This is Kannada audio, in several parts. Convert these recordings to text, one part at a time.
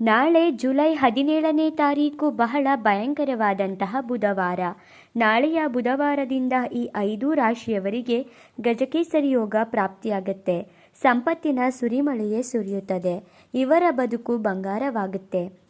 ನಾಳೆ ಜುಲೈ ಹದಿನೇಳನೇ ತಾರೀಕು ಬಹಳ ಭಯಂಕರವಾದಂತಹ ಬುಧವಾರ. ನಾಳೆಯ ಬುಧವಾರದಿಂದ ಈ ಐದು ರಾಶಿಯವರಿಗೆ ಗಜಕೇಸರಿ ಯೋಗ ಪ್ರಾಪ್ತಿಯಾಗುತ್ತೆ. ಸಂಪತ್ತಿನ ಸುರಿಮಳೆಯೇ ಸುರಿಯುತ್ತದೆ. ಇವರ ಬದುಕು ಬಂಗಾರವಾಗುತ್ತೆ.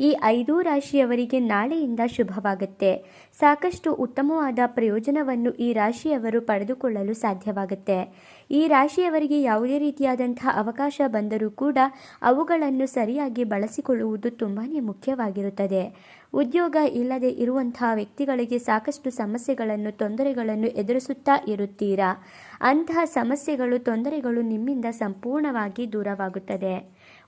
ಈ ಐದು ರಾಶಿಯವರಿಗೆ ನಾಳೆಯಿಂದ ಶುಭವಾಗುತ್ತೆ. ಸಾಕಷ್ಟು ಉತ್ತಮವಾದ ಪ್ರಯೋಜನವನ್ನು ಈ ರಾಶಿಯವರು ಪಡೆದುಕೊಳ್ಳಲು ಸಾಧ್ಯವಾಗುತ್ತೆ. ಈ ರಾಶಿಯವರಿಗೆ ಯಾವುದೇ ರೀತಿಯಾದಂತಹ ಅವಕಾಶ ಬಂದರೂ ಕೂಡ ಅವುಗಳನ್ನು ಸರಿಯಾಗಿ ಬಳಸಿಕೊಳ್ಳುವುದು ತುಂಬಾ ಮುಖ್ಯವಾಗಿರುತ್ತದೆ. ಉದ್ಯೋಗ ಇಲ್ಲದೆ ಇರುವಂತಹ ವ್ಯಕ್ತಿಗಳಿಗೆ ಸಾಕಷ್ಟು ಸಮಸ್ಯೆಗಳನ್ನು, ತೊಂದರೆಗಳನ್ನು ಎದುರಿಸುತ್ತಾ ಇರುತ್ತೀರಾ? ಅಂತಹ ಸಮಸ್ಯೆಗಳು, ತೊಂದರೆಗಳು ನಿಮ್ಮಿಂದ ಸಂಪೂರ್ಣವಾಗಿ ದೂರವಾಗುತ್ತದೆ.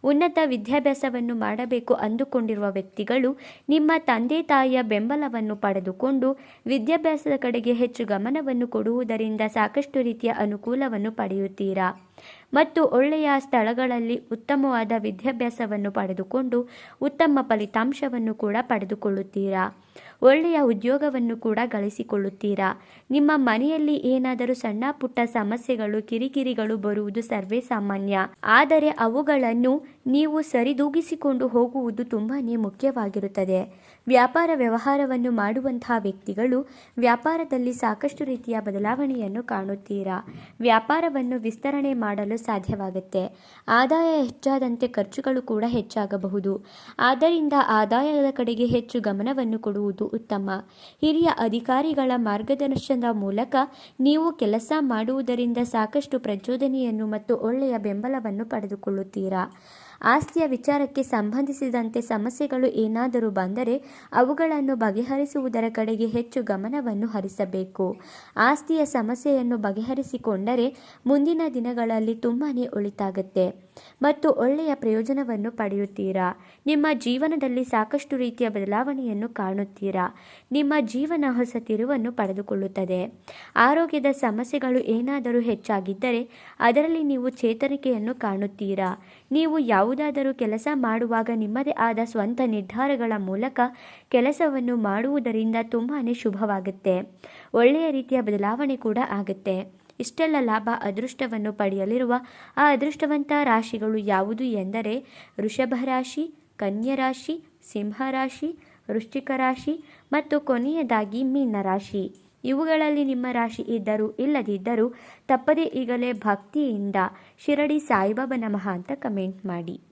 ಉನ್ನತ ವಿದ್ಯಾಭ್ಯಾಸವನ್ನು ಮಾಡಬೇಕು ಅಂದುಕೊಂಡಿರುವ ವ್ಯಕ್ತಿಗಳು ನಿಮ್ಮ ತಂದೆ ತಾಯಿಯ ಬೆಂಬಲವನ್ನು ಪಡೆದುಕೊಂಡು ವಿದ್ಯಾಭ್ಯಾಸದ ಕಡೆಗೆ ಹೆಚ್ಚು ಗಮನವನ್ನು ಕೊಡುವುದರಿಂದ ಸಾಕಷ್ಟು ರೀತಿಯ ಅನುಕೂಲವನ್ನು ಪಡೆಯುತ್ತೀರಾ? ಮತ್ತು ಒಳ್ಳೆಯ ಸ್ಥಳಗಳಲ್ಲಿ ಉತ್ತಮವಾದ ವಿದ್ಯಾಭ್ಯಾಸವನ್ನು ಪಡೆದುಕೊಂಡು ಉತ್ತಮ ಫಲಿತಾಂಶವನ್ನು ಕೂಡ ಪಡೆದುಕೊಳ್ಳುತ್ತೀರಾ? ಒಳ್ಳೆಯ ಉದ್ಯೋಗವನ್ನು ಕೂಡ ಗಳಿಸಿಕೊಳ್ಳುತ್ತೀರಾ? ನಿಮ್ಮ ಮನೆಯಲ್ಲಿ ಏನಾದರೂ ಸಣ್ಣ ಪುಟ್ಟ ಸಮಸ್ಯೆಗಳು, ಕಿರಿಕಿರಿಗಳು ಬರುವುದು ಸರ್ವೇ ಸಾಮಾನ್ಯ. ಆದರೆ ಅವುಗಳನ್ನು ನೀವು ಸರಿದೂಗಿಸಿಕೊಂಡು ಹೋಗುವುದು ತುಂಬಾ ಮುಖ್ಯವಾಗಿರುತ್ತದೆ. ವ್ಯಾಪಾರ ವ್ಯವಹಾರವನ್ನು ಮಾಡುವಂತಹ ವ್ಯಕ್ತಿಗಳು ವ್ಯಾಪಾರದಲ್ಲಿ ಸಾಕಷ್ಟು ರೀತಿಯ ಬದಲಾವಣೆಯನ್ನು ಕಾಣುತ್ತೀರಾ? ವ್ಯಾಪಾರವನ್ನು ವಿಸ್ತರಣೆ ಮಾಡಲು ಸಾಧ್ಯವಾಗುತ್ತೆ. ಆದಾಯ ಹೆಚ್ಚಾದಂತೆ ಖರ್ಚುಗಳು ಕೂಡ ಹೆಚ್ಚಾಗಬಹುದು. ಆದ್ದರಿಂದ ಆದಾಯದ ಕಡೆಗೆ ಹೆಚ್ಚು ಗಮನವನ್ನು ಕೊಡುವುದು ಉತ್ತಮ. ಹಿರಿಯ ಅಧಿಕಾರಿಗಳ ಮಾರ್ಗದರ್ಶನದ ಮೂಲಕ ನೀವು ಕೆಲಸ ಮಾಡುವುದರಿಂದ ಸಾಕಷ್ಟು ಪ್ರಚೋದನೆಯನ್ನು ಮತ್ತು ಒಳ್ಳೆಯ ಬೆಂಬಲವನ್ನು ಪಡೆದುಕೊಳ್ಳುತ್ತೀರಾ? ಆಸ್ತಿಯ ವಿಚಾರಕ್ಕೆ ಸಂಬಂಧಿಸಿದಂತೆ ಸಮಸ್ಯೆಗಳು ಏನಾದರೂ ಬಂದರೆ ಅವುಗಳನ್ನು ಬಗೆಹರಿಸುವುದರ ಕಡೆಗೆ ಹೆಚ್ಚು ಗಮನವನ್ನು ಹರಿಸಬೇಕು. ಆಸ್ತಿಯ ಸಮಸ್ಯೆಯನ್ನು ಬಗೆಹರಿಸಿಕೊಂಡರೆ ಮುಂದಿನ ದಿನಗಳಲ್ಲಿ ತುಂಬಾ ಒಳಿತಾಗುತ್ತೆ ಮತ್ತು ಒಳ್ಳೆಯ ಪ್ರಯೋಜನವನ್ನು ಪಡೆಯುತ್ತೀರಾ? ನಿಮ್ಮ ಜೀವನದಲ್ಲಿ ಸಾಕಷ್ಟು ರೀತಿಯ ಬದಲಾವಣೆಯನ್ನು ಕಾಣುತ್ತೀರಾ? ನಿಮ್ಮ ಜೀವನ ಹೊಸ ತಿರುವನ್ನು ಪಡೆದುಕೊಳ್ಳುತ್ತದೆ. ಆರೋಗ್ಯದ ಸಮಸ್ಯೆಗಳು ಏನಾದರೂ ಹೆಚ್ಚಾಗಿದ್ದರೆ ಅದರಲ್ಲಿ ನೀವು ಚೇತರಿಕೆಯನ್ನು ಕಾಣುತ್ತೀರಾ? ನೀವು ಯಾವುದಾದರೂ ಕೆಲಸ ಮಾಡುವಾಗ ನಿಮ್ಮದೇ ಆದ ಸ್ವಂತ ನಿರ್ಧಾರಗಳ ಮೂಲಕ ಕೆಲಸವನ್ನು ಮಾಡುವುದರಿಂದ ತುಂಬಾ ಶುಭವಾಗುತ್ತೆ. ಒಳ್ಳೆಯ ರೀತಿಯ ಬದಲಾವಣೆ ಕೂಡ ಆಗುತ್ತೆ. ಇಷ್ಟೆಲ್ಲ ಲಾಭ ಅದೃಷ್ಟವನ್ನು ಪಡೆಯಲಿರುವ ಆ ಅದೃಷ್ಟವಂತ ರಾಶಿಗಳು ಯಾವುದು ಎಂದರೆ ವೃಷಭ ರಾಶಿ, ಕನ್ಯಾ ರಾಶಿ, ಸಿಂಹ ರಾಶಿ, ವೃಶ್ಚಿಕ ರಾಶಿ ಮತ್ತು ಕೊನೆಯದಾಗಿ ಮೀನ ರಾಶಿ. ಇವುಗಳಲ್ಲಿ ನಿಮ್ಮ ರಾಶಿ ಇದ್ದರೂ ಇಲ್ಲದಿದ್ದರೂ ತಪ್ಪದೇ ಈಗಲೇ ಭಕ್ತಿಯಿಂದ ಶಿರಡಿ ಸಾಯಿಬಾಬಾ ನಮಃ ಅಂತ ಕಮೆಂಟ್ ಮಾಡಿ.